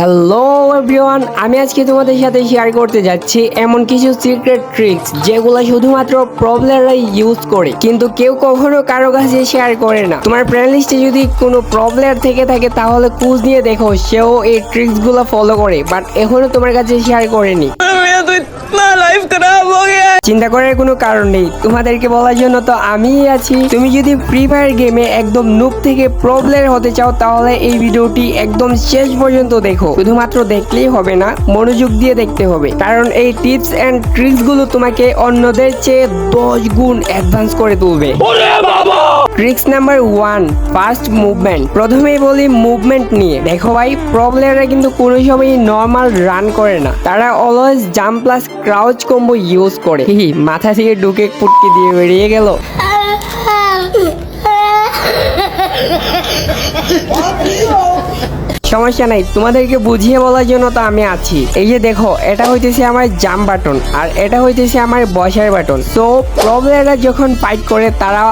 Hello everyone আমি আজকে তোমাদের সাথে শেয়ার করতে যাচ্ছি এমন কিছু সিক্রেট ট্রিক্স যেগুলো শুধুমাত্র প্রবলেমরাই ইউজ করে, কিন্তু কেউ কখনো কারও কাছে শেয়ার করে না। তোমার ফ্রেন্ড লিস্টে যদি কোনো প্রবলেম থেকে থাকে, তাহলে কুজ নিয়ে দেখো, সেও এই ট্রিক্সগুলো ফলো করে বাট এখনও তোমার কাছে শেয়ার করেনি। লাইফ চিন্তা করার কোনো কারণ নেই। তোমাদেরকে বলার জন্য তো আমি আছি। তুমি যদি ফ্রি ফায়ার গেমে একদম নুপ থেকে প্রো প্লেয়ার হতে চাও তাহলে এই ভিডিওটি একদম শেষ পর্যন্ত দেখো। শুধুমাত্র দেখলেই হবে না মনোযোগ দিয়ে দেখতে হবে। কারণ এই টিপস অ্যান্ড ট্রিক্সগুলো তোমাকে অন্যদের চেয়ে দশ গুণ অ্যাডভান্স করে তুলবে। Tricks number one first movement প্রথমেই বলি মুভমেন্ট নিয়ে। দেখো ভাই প্রো প্লেয়াররা কিন্তু কোনো সময় নর্মাল রান করে না। তারা always jump plus crouch combo use করে। হি হি, মাথা থেকে ঢুকে পুটকি দিয়ে বেরিয়ে গেল। সমস্যা নাই। তোমাদেরকে বুঝিয়ে বলার জন্য তো আমি আছি। এই যে দেখো, এটা হইতেছে আমার জাম বাটন আর এটা হইতেছে আমার বসার বাটন তো প্রবলেমরা যখন ফাইট করে, তারা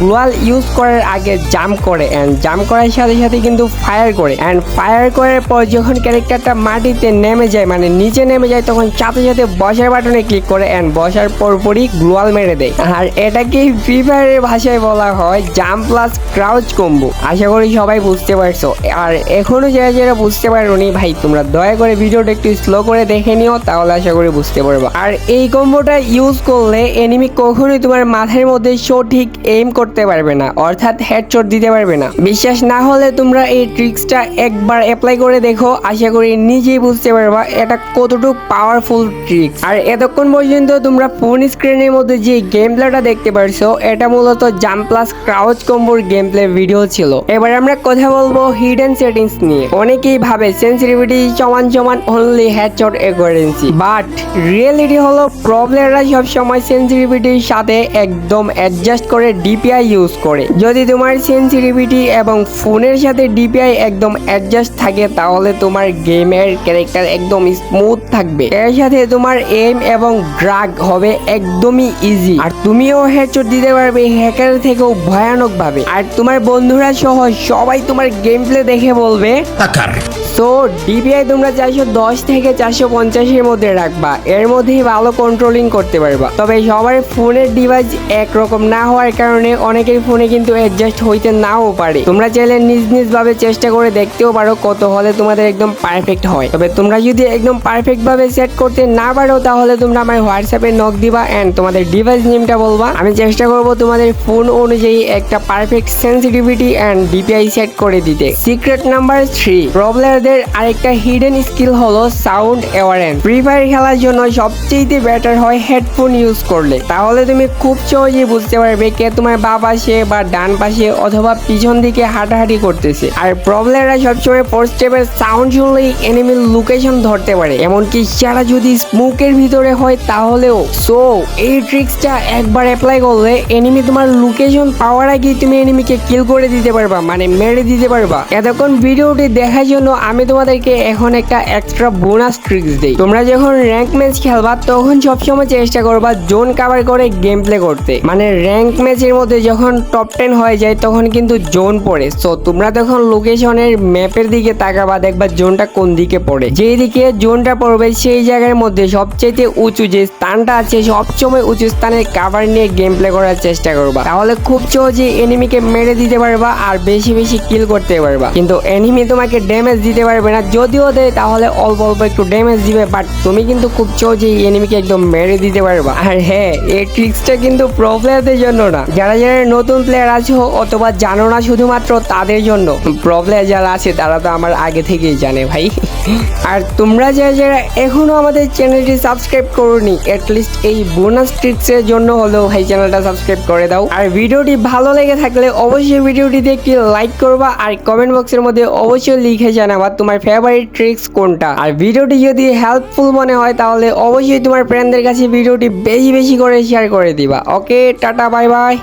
গ্লোয়াল ইউজ করার আগে জাম্প করে অ্যান্ড জাম্প করার সাথে সাথে কিন্তু ফায়ার করে। অ্যান্ড ফায়ার করার পর যখন ক্যারেক্টারটা মাটিতে নেমে যায় মানে নিচে নেমে যায়, তখন সাথে সাথে বসার বাটনে ক্লিক করে অ্যান্ড বসার পরপরই গ্লোয়াল মেরে দেয়। আর এটাকে ফ্রি ফায়ারের ভাষায় বলা হয় জাম প্লাস ক্রাউচ কম্বো আশা করি সবাই বুঝতে পারছ। আর এখনও যারা যারা বুঝতে পারোনি ভাই, তোমরা দয়া করে ভিডিওটা একটু স্লো করে দেখে নিও, তাহলে আশা করি বুঝতে পারব। আর এই কম্বোটা ইউজ করলে এনিমি কখনোই তোমার মাথার মধ্যে সঠিক এইম করতে পারবে না, অর্থাৎ হেডশট দিতে পারবে না। বিশ্বাস না হলে তোমরা এই ট্রিক্সটা একবার অ্যাপ্লাই করে দেখো, আশা করি নিজেই বুঝতে পারবা এটা কতটুকু পাওয়ারফুল ট্রিক্স আর এতক্ষণ পর্যন্ত তোমরা ফোন স্ক্রিনের মধ্যে যে গেম প্লেটা দেখতে পারছ, এটা মূলত জাম্প প্লাস ক্রাউচ কম্বোর গেম প্লে ভিডিও ছিল। এবার আমরা কথা বলব হিডেন সেটিংস নিয়ে। অনেকেই ভাবে সেন্সিটিভিটি সমান সমান only headshot accuracy but reality হলো প্রবলেমরা সবসময় সেন্সিটিভিটির সাথে একদম অ্যাডজাস্ট করে ডিপিআই ইউজ করে। যদি তোমার সেন্সিটিভিটি এবং ফোনের সাথে ডিপিআই একদম অ্যাডজাস্ট থাকে, তাহলে তোমার গেমের ক্যারেক্টার একদম স্মুথ থাকবে। এর সাথে তোমার এম এবং ড্রাগ হবে একদমই ইজি আর তুমিও হেডশট দিতে পারবে হ্যাকার থেকেও ভয়ানক ভাবে আর তোমার বন্ধুরা সহ সবাই তোমার গেম প্লে দেখে বলবে Abubakar. সো ডিপিআই তোমরা চারশো দশ থেকে চারশো পঞ্চাশের মধ্যে রাখবা। এর মধ্যেই ভালো কন্ট্রোলিং করতে পারবা। তবে সবার ফোনের ডিভাইস একরকম না হওয়ার কারণে অনেকের ফোনে কিন্তু অ্যাডজাস্ট হইতে নাও পারে। তোমরা চাইলে নিজ নিজ ভাবে চেষ্টা করে দেখতেও পারো কত হলে তোমাদের একদম পারফেক্ট হয়। তবে তোমরা যদি একদম পারফেক্ট ভাবে সেট করতে না পারো, তাহলে তোমরা আমার হোয়াটসঅ্যাপে নক দিবা অ্যান্ড তোমাদের ডিভাইস নেমটা বলবা। আমি চেষ্টা করব তোমাদের ফোন অনুযায়ী একটা perfect sensitivity and DPI set করে দিতে। সিক্রেট নাম্বার থ্রি প্রবলেমদের আরেকটা হিডেন স্কিল হলো সাউন্ড অ্যাওয়ারেন্স ফ্রি ফায়ার খেলার জন্য সবচেয়ে বেটার হয় হেডফোন ইউজ করলে। তাহলে তুমি খুব সহজেই বুঝতে পারবে কে তোমার বা পাশে বা ডান পাশে অথবা পিছন দিকে হাঁটাহাঁটি করতেছে। আর প্রবলেমরা সবসময় ফোর স্টেপের সাউন্ড শুনলেই এনিমির লোকেশন ধরতে পারে। এমনকি যারা যদি স্মোকের ভিতরে হয় তাহলেও। সো এই ট্রিক্সটা একবার অ্যাপ্লাই করলে এনিমি তোমার লোকেশন পাওয়ার আগেই তুমি এনিমিকে কিল করে দিতে পারবা মানে মেরে দিতে পারবা। এতক্ষণ ভিডিওটি দেখার জন্য আমি তোমাদেরকে এখন একটা এক্সট্রা বোনাস ট্রিক্স দেই। তোমরা যখন র্যাঙ্ক ম্যাচ খেলবা, তখন সবসময় চেষ্টা করবা জোন কাভার করে গেম প্লে করতে। মানে র্যাঙ্ক ম্যাচের মধ্যে যখন টপ টেন হয়ে যায়, তখন কিন্তু জোন পড়ে। সো তোমরা তখন লোকেশনের ম্যাপের দিকে তাকাবা, দেখবা জোনটা কোন দিকে পড়ে। যেই দিকে জোনটা পড়বে, সেই জায়গার মধ্যে সবচেয়ে উঁচু যে স্থানটা আছে, সবসময় উঁচু স্থানে কাভার নিয়ে গেম প্লে করার চেষ্টা করবা। তাহলে খুব সহজে এনিমিকে মেরে দিতে পারবা আর বেশি বেশি কিল করতে পারবা। কিন্তু এনিমি তোমাকে ড্যামেজ দিতে পারবে না। যদিও দেয়, তাহলে অল্প অল্প একটু ড্যামেজ দিবে বাট তুমি কিন্তু খুব সহজেই এনিমিকে একদম মেরে দিতে পারবা। আর হ্যাঁ এই ট্রিক্সটা কিন্তু প্রো প্লেয়ারদের জন্য না। যারা যারা নতুন প্লেয়ার আছো অথবা জানো না শুধুমাত্র তাদের জন্য। প্রো প্লেয়ার যারা আছে, তারা তো আমার আগে থেকেই জানে ভাই। আর তোমরা যারা যারা এখনও আমাদের চ্যানেলটি সাবস্ক্রাইব করোনি লিস্ট এই বোনাস ট্রিক্সের জন্য হলেও ভাই চ্যানেলটা সাবস্ক্রাইব করে দাও। আর ভিডিওটি ভালো লেগে থাকলে অবশ্যই ভিডিওটিতে একটি লাইক করবা, আর কমেন্ট বক্সের মধ্যে অবশ্যই লিখে জানাবা তোমার ফেভারিট ট্রিক্স কোনটা? আর ভিডিওটি যদি হেল্পফুল মনে হয়, তাহলে অবশ্যই তোমার ফ্রেন্ডদের কাছে ভিডিওটি বেশি বেশি করে শেয়ার করে দিবা। ওকে টাটা বাই বাই